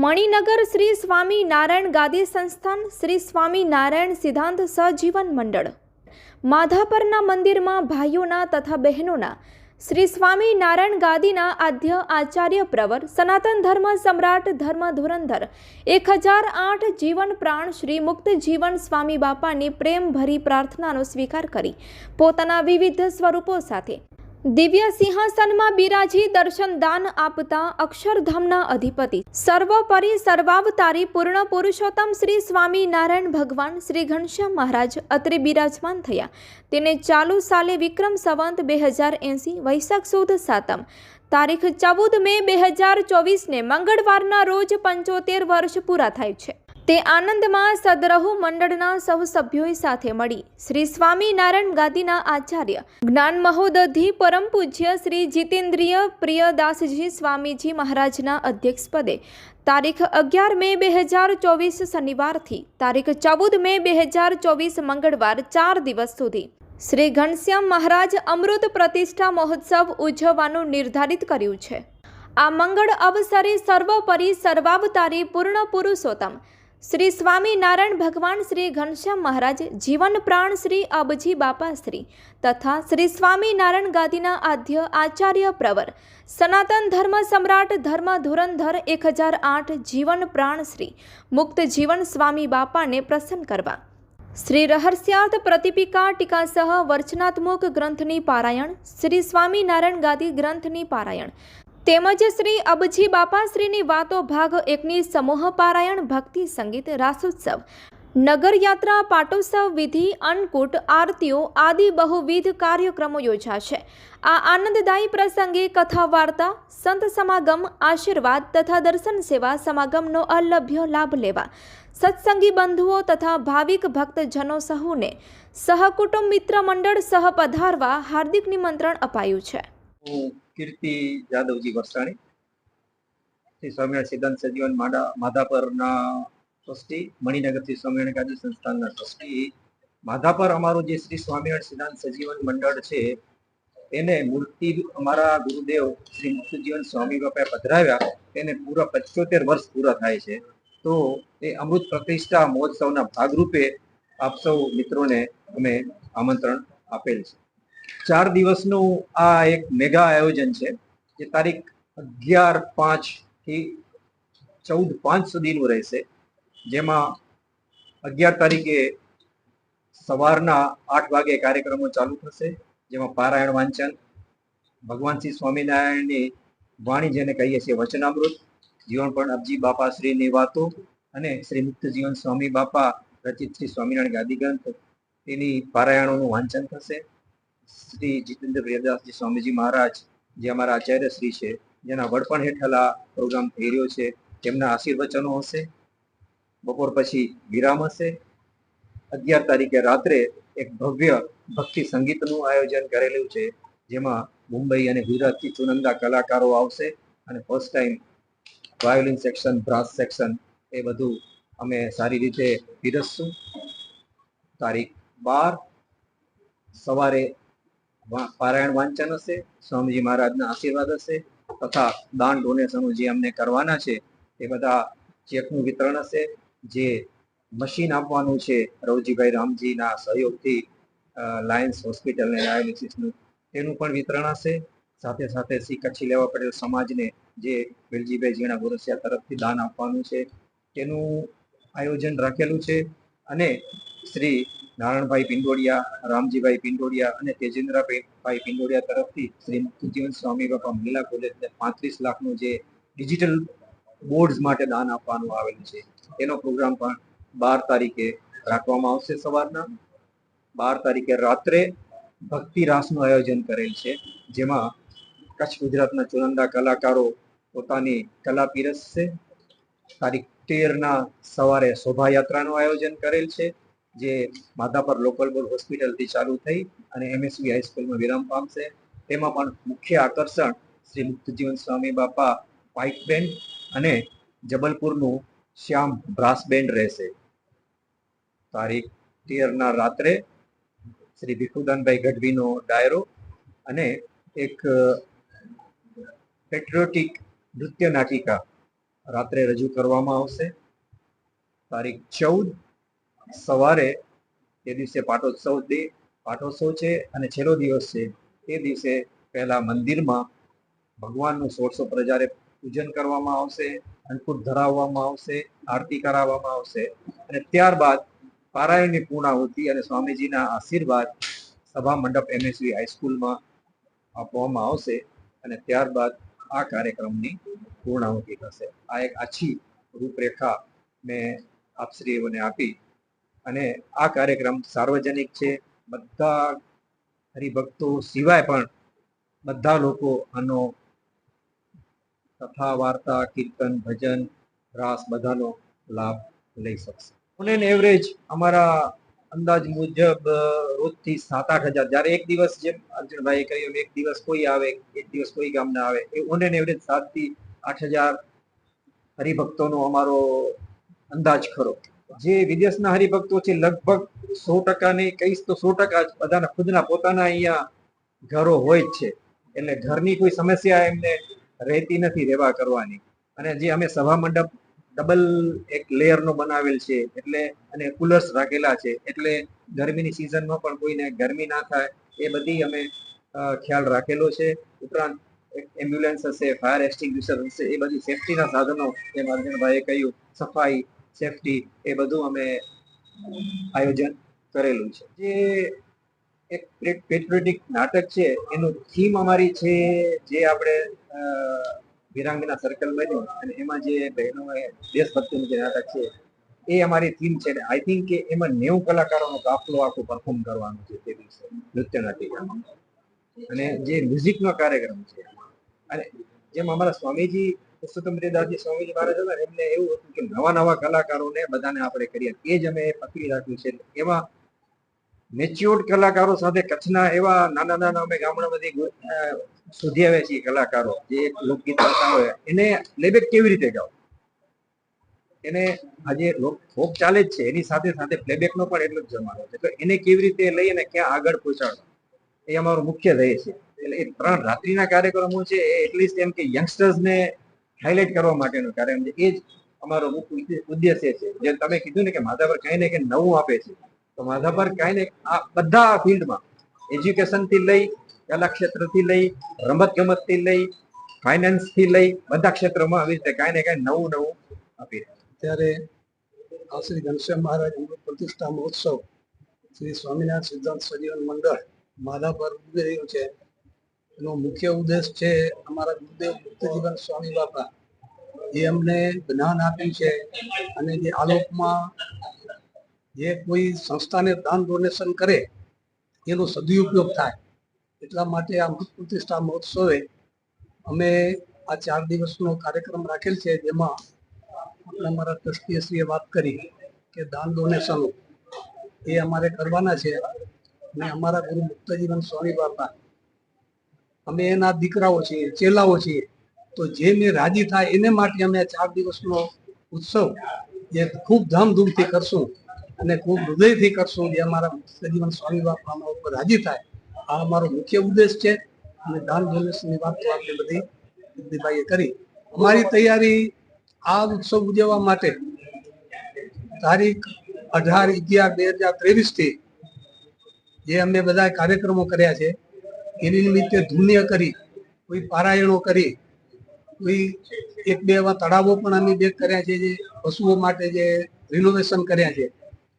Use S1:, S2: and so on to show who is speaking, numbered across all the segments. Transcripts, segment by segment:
S1: મણિનગર શ્રી સ્વામી નારાયણ ગાદી સંસ્થાન શ્રી સ્વામી નારાયણ સિદ્ધાંત સહજીવન મંડળ. માધાપરના મંદિરમાં ભાઈઓના તથા બહેનોના શ્રી સ્વામી નારાયણ ગાદીના આદ્ય આચાર્ય પ્રવર સનાતન ધર્મ સમ્રાટ ધર્મ ધુરંધર એક હજાર આઠ જીવન પ્રાણ શ્રી મુક્ત જીવન સ્વામી બાપાની પ્રેમભરી પ્રાર્થનાનો સ્વીકાર કરી પોતાના વિવિધ સ્વરૂપો સાથે દિવ્ય સિંહાસનમાં બિરાજી દર્શન દાન આપતા અક્ષરધામના અધિપતિ. સર્વોપરી સર્વાવતારી પૂર્ણ પુરુષોત્તમ શ્રી સ્વામી નારાયણ ભગવાન શ્રી ઘનશ્યામ મહારાજ અત્રે બિરાજમાન થયા. તેને ચાલુ સાલે વિક્રમ સંવંત બે હજાર એંસી, વૈશાખ સુદ સાતમ. તારીખ ચૌદ મે બે હજાર ચોવીસને મંગળવારના રોજ પંચોતેર વર્ષ પૂરા થાય છે. તે આનંદમાં સદરહુ મંડળના સૌ સભ્યોએ સાથે મળી. શ્રી સ્વામી નારાયણ ગાદીના આચાર્ય જ્ઞાન મહોદધિ પરમ પૂજ્ય શ્રી જીતેન્દ્રિય પ્રિયદાસજી સ્વામીજી મહારાજના અધ્યક્ષપદે તારીખ અગિયાર મે બે હજાર ચોવીસ શનિવારથી તારીખ ચૌદ મે બે હજાર ચોવીસ મંગળવાર ચાર દિવસ સુધી શ્રી ઘનશ્યામ મહારાજ અમૃત પ્રતિષ્ઠા મહોત્સવ ઉજવવાનું નિર્ધારિત કર્યું છે. આ મંગળ અવસરે સર્વોપરી સર્વાવતારી પૂર્ણ પુરુષોત્તમ શ્રી સ્વામિનારાયણ ભગવાન શ્રી ઘનશ્યામ મહારાજ, જીવન પ્રાણ શ્રી અબજી બાપા શ્રી તથા શ્રી સ્વામી નારાયણ ગાદીના આદ્ય આચાર્ય પ્રવર, સનાતન ધર્મ સમ્રાટ ધર્મ ધુરંધર એક હજાર આઠ જીવન પ્રાણ શ્રી મુક્ત જીવન સ્વામી બાપાને પ્રસન્ન કરવા. શ્રી રહસ્યાર્થ પ્રતિપિકા ટીકાસહ વર્ચનાત્મક ગ્રંથની પારાયણ, શ્રી સ્વામિનારાયણ ગાદી ગ્રંથની પારાયણ તેમજ શ્રી અબજી બાપાશ્રીની વાતો ભાગ એકની સમૂહ પારાયણ ભક્તિ સંગીત રાસોત્સવ, નગરયાત્રા પાટોત્સવ વિધિ, અન્નકૂટ, આરતીઓ આદિ બહુવિધ કાર્યક્રમો યોજાશે. આ આનંદદાયી પ્રસંગે કથા વાર્તા, સંત સમાગમ, આશીર્વાદ તથા દર્શન સેવા સમાગમનો અલભ્ય લાભ લેવા. સત્સંગી બંધુઓ તથા ભાવિક ભક્તજનો સહુને સહકુટુંબ મિત્ર મંડળ સહ પધારવા હાર્દિક નિમંત્રણ અપાયું છે.
S2: કીર્તિ જાદવજી વરસાણી સ્વામિનારાયણ સિદ્ધાંત સજીવન માડા, માધાપરના ટ્રસ્ટી, મણિનગરથી સ્વામિનારાયણ ગાદી સંસ્થાનના ટ્રસ્ટી. માધાપર અમારું જે શ્રી સ્વામિનારાયણ સિદ્ધાંત સજીવન મંડળ છે, એને મૂર્તિ અમારા ગુરુદેવ શ્રી મુક્તજીવન સ્વામી બાપાએ પધરાવ્યા, તેને પૂરા પંચોતેર વર્ષ પૂરા થાય છે. તો એ અમૃત પ્રતિષ્ઠા મહોત્સવના ભાગરૂપે આપ સૌ મિત્રોને અમે આમંત્રણ આપેલ છે. ચાર દિવસનું આ એક મેગા આયોજન છે, જે તારીખ અગિયાર પાંચથી ચૌદ પાંચ સુધીનું રહેશે. જેમાં અગિયાર તારીખે સવારના આઠ વાગે કાર્યક્રમો ચાલુ થશે, જેમાં પારાયણ વાંચન, ભગવાન શ્રી સ્વામિનારાયણની વાણી જેને કહીએ છીએ વચનામૃત, જીવન પણ અબજી બાપા શ્રીની વાતો અને શ્રી મુક્ત જીવન સ્વામી બાપા, રચિત શ્રી સ્વામિનારાયણ ગાદી ગ્રંથ, તેની પારાયણોનું વાંચન થશે. શ્રી જીતેન્દ્ર પ્રિયદાસજી સ્વામીજી મહારાજ, જે અમારા આચાર્ય શ્રી છે, જેના વડપણ હેઠળ આ પ્રોગ્રામ થઈ રહ્યો છે, તેમના આશીર્વચનો હશે. બપોર પછી વિરામ હશે. અગિયાર તારીખે રાત્રે એક ભવ્ય ભક્તિ સંગીતનું આયોજન કરેલું છે, જેમાં મુંબઈ અને ગુજરાતથી ચુનંદા કલાકારો આવશે અને first time violin section brass section એ બધું અમે સારી રીતે પીરસશું. તારીખ બાર, સવારે પારાયણ વાંચન હશે, સ્વામીજી મહારાજના આશીર્વાદ હશે, તથા દાન ડોનેશનો જે અમને કરવાના છે, એ બધા ચેકનું વિતરણ હશે, જે મશીન આપવાનું છે, રવજીભાઈ રામજીના સહયોગથી લાયન્સ હોસ્પિટલ અને ડાયાલિસિસનું તેનું પણ વિતરણ હશે, સાથે સાથે શ્રી કચ્છી લેવા પટેલ સમાજને જે વેલજીભાઈ જીણા ગુરસિયા તરફથી દાન આપવાનું છે, તેનું આયોજન રાખેલું છે, અને શ્રી નારાયણભાઈ પિંડોડિયા રામજીભાઈ પિંડોડિયા અને તેજેન્દ્રભાઈ પિંડોડિયા તરફથી શ્રી મુક્તિજીવન સ્વામી બાપા મહિલા કોલેજને પાંત્રીસ લાખનું જે ડિજિટલ બોર્ડ્સ માટે દાન આપવાનું આવેલું છે. તેનો પ્રોગ્રામ પણ બાર તારીખે રાખવામાં આવશે સવારના. બાર તારીખે રાત્રે ભક્તિ રાસનું આયોજન કરેલ છે, જેમાં કચ્છ ગુજરાતના ચુનંદા કલાકારો પોતાની કલા પીરસશે. તારીખ તેરના સવારે શોભાયાત્રાનું આયોજન કરેલ છે. જે માધાપર લોકલ બોર્ડ હોસ્પિટલથી ચાલુ થઈ અને એમએસવી હાઈસ્કૂલમાં વિરામ પામશે. તેમાં પણ મુખ્ય આકર્ષણ શ્રી મુક્તજીવન સ્વામી બાપા પાઇક બેન્ડ અને જબલપુરનું શ્યામ બ્રાસ બેન્ડ રહેશે. તારીખ તેરના રાત્રે શ્રી ભીખુદાનભાઈ ગઢવીનો ડાયરો અને એક પેટ્રિયોટિક નૃત્ય નાટિકા રાત્રે રજૂ કરવામાં આવશે. તારીખ ચૌદ સવારે તે દિવસે પાટોત્સવ દે, પાટોત્સવ છે અને છેલ્લો દિવસ છે. તે દિવસે પહેલા મંદિરમાં ભગવાનનું સોળસો પ્રજારે પૂજન કરવામાં આવશે અન્નકૂટ ધરાવવામાં આવશે, આરતી કરાવવામાં આવશે અને ત્યારબાદ પારાયણની પૂર્ણાહુતિ અને સ્વામીજીના આશીર્વાદ સભા મંડપ એમએસવી હાઈસ્કૂલમાં આપવામાં આવશે અને ત્યારબાદ આ કાર્યક્રમની પૂર્ણાહુતિ થશે. આ એક આછી રૂપરેખા મેં આપશ્રીઓને આપી. અને આ કાર્યક્રમ સાર્વજનિક છે. બધા હરિભક્તો સિવાય પણ બધા લોકો આનો કથા, વાર્તા, કીર્તન, ભજન, રાસ બધાનો લાભ લઈ શકશે. ઓન એવરેજ અમારા અંદાજ મુજબ રોજથી સાત આઠ હજાર, જ્યારે એક દિવસ જેમ અર્જુનભાઈએ કહ્યું એક દિવસ કોઈ આવે, એક દિવસ કોઈ ગામના આવે, એ ઓન એન એવરેજ સાતથી આઠ હજાર હરિભક્તોનો અમારો અંદાજ ખરો. જે વિદેશના હરિભક્તો છે, લગભગ સો ટકા નહીં કહીશ તો સો ટકા બધાના ખુદના પોતાના અહીંયા ઘરો હોય જ છે. એટલે ઘરની કોઈ સમસ્યા એમને રહેતી નથી રહેવા કરવાની. અને જે અમે સભા મંડપ ડબલ એક લેયરનો બનાવેલ છે, એટલે અને કુલર્સ રાખેલા છે, એટલે ગરમીની સિઝનમાં પણ કોઈને ગરમી ના થાય, એ બધી અમે ખ્યાલ રાખેલો છે. ઉપરાંત એમ્બ્યુલન્સ હશે, ફાયર એક્સટિંગ્યુશર હશે, એ બધી સેફટીના સાધનો જેમ અર્જુનભાઈએ કહ્યું, સફાઈ સેફટી એ બધું અમે આયોજન કરેલું છે. જે એક પેટ્રિયોટિક નાટક છે, એનું થીમ અમારી છે જે આપણે વિરાંગના સર્કલ બન્યું અને એમાં જે બહેનોએ દેશભક્તિનું જે નાટક છે, એ અમારી થીમ છે ને આઈ થિંક કે એમાં નેવું કલાકારોનો કાફલો આખો પરફોર્મ કરવાનો છે તે દિવસે, નૃત્ય નાટિકામાં. અને જે મ્યુઝિકનો કાર્યક્રમ છે. અને જેમ અમારા સ્વામીજી સ્વામીજી મહારાજ હતા, એમને એવું હતું કે નવા નવા કલાકારોને બધાને આપણે કરીએ. એ જ અમે પકડી રાખ્યું છે. એવા મેચ્યોર્ડ કલાકારો સાથે કચ્છના એવા નાના નાના અમે ગામડામાંથી શોધી આવ્યા છીએ કલાકારો. જે લોકગીત ગાતા હોય, એને પ્લેબેક કેવી રીતે ગાવ એને આજે ફોક ચાલે જ છે. એની સાથે સાથે પ્લેબેકનો પણ એટલો જ જમાનો છે. તો એને કેવી રીતે લઈ અને ક્યાં આગળ પહોંચાડવા? એ અમારો મુખ્ય ધ્યેય છે. એટલે એ ત્રણ રાત્રિના કાર્યક્રમો છે. એટલીસ્ટ એમ કે યંગસ્ટર્સને હાઇલાઇટ કરવા માટેનું, કારણ છે એ જ અમારો મુખ્ય ઉદ્દેશ્ય છે. જેમ તમે કીધું ને કે માધાપર કઈ ને કઈ નવું આપે છે. તો માધાપર કઈ ને આ બધા ફિલ્ડમાં એજ્યુકેશનથી લઈ, કલા ક્ષેત્રથી લઈ રમત ગમતથી લઈ ફાઇનાન્સથી લઈ, બધા ક્ષેત્રોમાં આવી રીતે કાંઈ ને કાંઈ નવું નવું આપી
S3: ત્યારે આ શ્રી ઘનશ્યામ મહારાજ અમૃત પ્રતિષ્ઠા મહોત્સવ શ્રી સ્વામિનારાયણ સિદ્ધાંત સજીવન મંડળ માધાપર ઊભી રહ્યું છે. એનો મુખ્ય ઉદ્દેશ છે અમારા ગુરુદેવ મુક્તજીવન સ્વામી બાપા. જે અમને જ્ઞાન આપ્યું છે અને જે આલોકમાં જે કોઈ સંસ્થાને દાન ડોનેશન કરે, એનો સદુપયોગ થાય. એટલા માટે આ મૃત પ્રતિષ્ઠા મહોત્સવે અમે આ ચાર દિવસનો કાર્યક્રમ રાખેલ છે, જેમાં આપણે અમારા ટ્રસ્ટીશ્રીએ વાત કરી કે દાન ડોનેશન એ અમારે કરવાના છે. અને અમારા ગુરુ મુક્તજીવન સ્વામી બાપા અમે એના દીકરાઓ છીએ, ચેલાઓ છીએ. તો જે મેં રાજી થાય એને માટે અમે ચાર દિવસનો ઉત્સવ જે ખૂબ ધામધૂમથી કરશું અને ખૂબ હૃદયથી કરશું જે અમારા સજીવન સ્વામી બાપા ઉપર રાજી થાય. આ અમારો મુખ્ય ઉદ્દેશ છે અને દાન જ્વેલર્સની વાત તો આપણે બધી બુદ્ધિભાઈએ કરી. અમારી તૈયારી આ ઉત્સવ ઉજવવા માટે તારીખ અઢાર અગિયાર બે હજાર ત્રેવીસથી જે અમે બધા કાર્યક્રમો કર્યા છે એની નિમિત્તે ધુન્ય કરી, કોઈ પારાયણો કરી, કોઈ એક બે એવા તળાવો પણ અમે બે કર્યા છે, જે પશુઓ માટે જે રિનોવેશન કર્યા છે.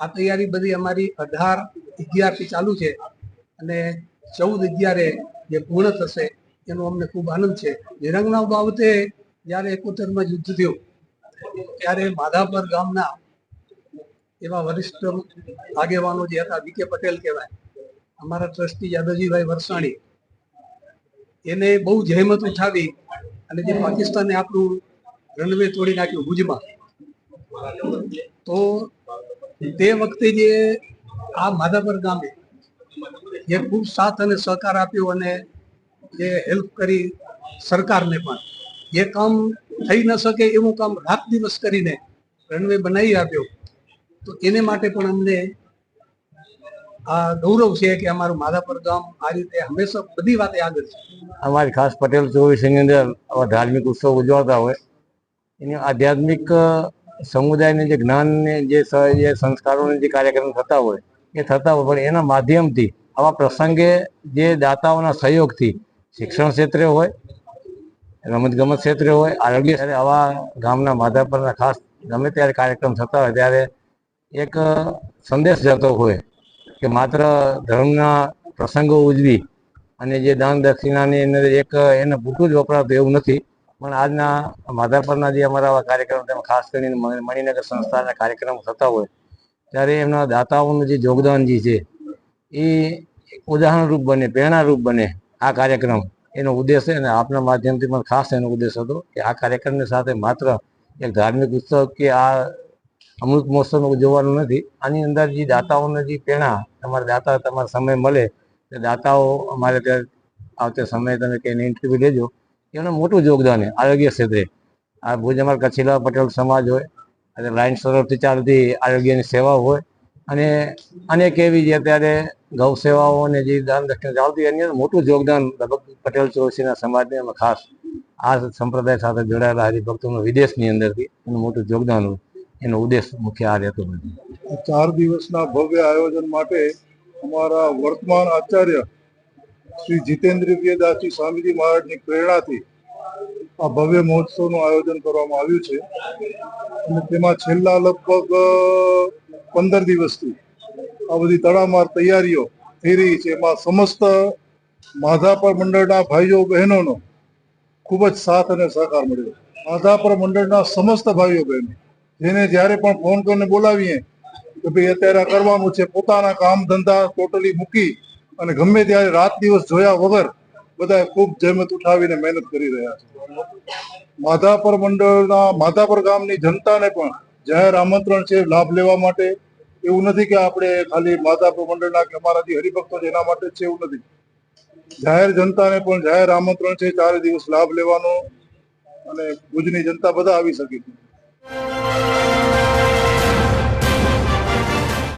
S3: આ તૈયારી બધી અમારી અઢાર અગિયારથી ચાલુ છે અને ચૌદ અગિયારે જે પૂર્ણ થશે એનો અમને ખૂબ આનંદ છે. નિરંગના બાબતે જ્યારે એકોતેરમાં યુદ્ધ થયું, ત્યારે માધાપર ગામના એવા વરિષ્ઠ આગેવાનો જે હતા વિકે પટેલ કહેવાય, અમારા ટ્રસ્ટી યાદવજીભાઈ વરસાણી એને બહુ જહેમત ઉઠાવી અને જે પાકિસ્તાને આપણું રનવે તોડી નાખ્યું ભુજમાં, તો તે વખતે જે આ માધાપર ગામે જે ખૂબ સાથ અને સહકાર આપ્યો અને જે હેલ્પ કરી સરકારને પણ, જે કામ થઈ ન શકે એવું કામ રાત દિવસ કરીને રનવે બનાવી આપ્યો, તો એને માટે પણ અમને ગૌરવ છે કે અમારું માધાપર ગામ આ રીતે હંમેશા બધી વાતે આગળ છે.
S4: અમારી ખાસ પટેલ ચોવીસની અંદર આવા ધાર્મિક ઉત્સવ ઉજવાતા હોય. એની આધ્યાત્મિક સમુદાયને જે જ્ઞાનને જે સંસ્કારોને જે કાર્યક્રમ થતા હોય, એ થતા હોય, પણ એના માધ્યમથી આવા પ્રસંગે જે દાતાઓના સહયોગથી શિક્ષણ ક્ષેત્રે હોય, રમતગમત ક્ષેત્રે હોય, આરોગ્ય ક્ષેત્રે આવા ગામના માધાપરના ખાસ ગમે ત્યારે કાર્યક્રમ થતા હોય, ત્યારે એક સંદેશ જતો હોય. કે માત્ર ધર્મના પ્રસંગો ઉજવી અને જે દાન દક્ષિણાની અંદર એક એને પૂરતું જ વપરાતું એવું નથી, પણ આજના માધાપરના જે અમારા કાર્યક્રમ, તેમાં ખાસ કરીને મણિનગર સંસ્થાના કાર્યક્રમો થતા હોય, ત્યારે એમના દાતાઓનું જે યોગદાન જે છે, એ ઉદાહરણરૂપ બને, પ્રેરણારૂપ બને આ કાર્યક્રમ. એનો ઉદ્દેશ અને આપના માધ્યમથી પણ ખાસ એનો ઉદ્દેશ હતો કે આ કાર્યક્રમની સાથે માત્ર એક ધાર્મિક ઉત્સવ કે આ અમૃત મહોત્સવ જોવાનું નથી. આની અંદર જે દાતાઓને જે પ્રેરણા તમારા દાતા તમારા સમય મળે, તે દાતાઓ અમારે ત્યાં આવતે સમયે તમે કહીને ઇન્ટરવ્યુ લેજો. એનું મોટું યોગદાન છે, આરોગ્ય ક્ષેત્રે. આ ભુજ અમારા કચ્છીલા પટેલ સમાજ હોય, અને લાયન્સ તરફથી ચાલતી આરોગ્યની સેવા હોય, અને અનેક એવી જે અત્યારે ગૌ સેવાઓ અને જે દાન દક્ષિણ ચાલતી, એની મોટું યોગદાન લગભગ પટેલ ચોરસીના સમાજને અમે ખાસ આ સંપ્રદાય સાથે જોડાયેલા હરિભક્તોનું વિદેશની અંદરથી એનું મોટું યોગદાન હોય. એનો ઉદ્દેશ મુખ્ય આ રહેતો નથી.
S5: ચાર દિવસના ભવ્ય આયોજન માટે અમારા વર્તમાન આચાર્ય શ્રી જીતેન્દ્ર દાસજી સ્વામીજી મહારાજની પ્રેરણાથી આ ભવ્ય મહોત્સવનું આયોજન કરવામાં આવ્યું છે. અને તેમાં છેલ્લા લગભગ પંદર દિવસથી આ બધી તડામાર તૈયારીઓ થઈ રહી છે. એમાં સમસ્ત માધાપર મંડળના ભાઈઓ, બહેનોનો ખૂબ જ સાથ અને સહકાર મળ્યો. માધાપર મંડળના સમસ્ત ભાઈઓ, બહેનો. જેને જ્યારે પણ ફોન કરીને બોલાવીએ, કે ભાઈ અત્યારે કરવાનું છે, પોતાના કામ ધંધા ટોટલી મૂકી અને ગમે ત્યારે રાત દિવસ જોયા વગર બધા ખૂબ જહેમત ઉઠાવીને મહેનત કરી રહ્યા છે. માધાપર મંડળના, માધાપર ગામની જનતાને પણ જાહેર આમંત્રણ છે લાભ લેવા માટે. એવું નથી કે આપણે ખાલી માધાપર મંડળના કે અમારા હરિભક્તો છે એના માટે છે એવું નથી. જાહેર જનતાને પણ જાહેર આમંત્રણ છે, ચારે દિવસ લાભ લેવાનો અને ભુજની જનતા બધા આવી શકે છે. Música